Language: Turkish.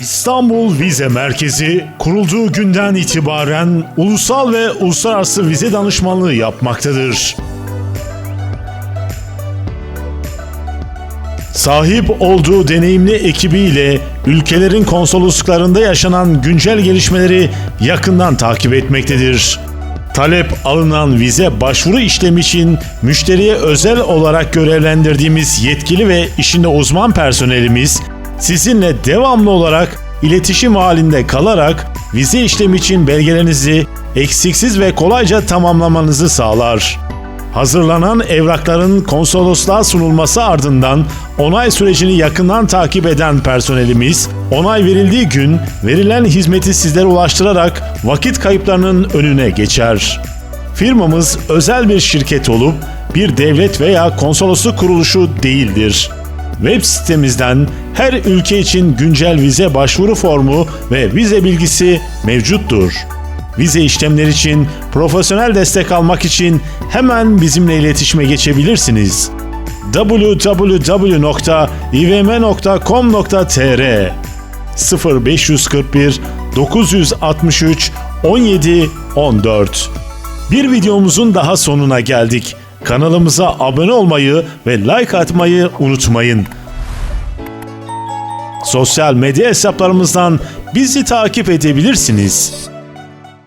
İstanbul Vize Merkezi kurulduğu günden itibaren ulusal ve uluslararası vize danışmanlığı yapmaktadır. Sahip olduğu deneyimli ekibiyle ülkelerin konsolosluklarında yaşanan güncel gelişmeleri yakından takip etmektedir. Talep alınan vize başvuru işlemi için müşteriye özel olarak görevlendirdiğimiz yetkili ve işinde uzman personelimiz sizinle devamlı olarak iletişim halinde kalarak vize işlemi için belgelerinizi eksiksiz ve kolayca tamamlamanızı sağlar. Hazırlanan evrakların konsolosluğa sunulması ardından onay sürecini yakından takip eden personelimiz, onay verildiği gün verilen hizmeti sizlere ulaştırarak vakit kayıplarının önüne geçer. Firmamız özel bir şirket olup bir devlet veya konsolosluk kuruluşu değildir. Web sitemizden her ülke için güncel vize başvuru formu ve vize bilgisi mevcuttur. Vize işlemleri için profesyonel destek almak için hemen bizimle iletişime geçebilirsiniz. www.ivm.com.tr 0541 963 17 14 Bir videomuzun daha sonuna geldik. Kanalımıza abone olmayı ve like atmayı unutmayın. Sosyal medya hesaplarımızdan bizi takip edebilirsiniz.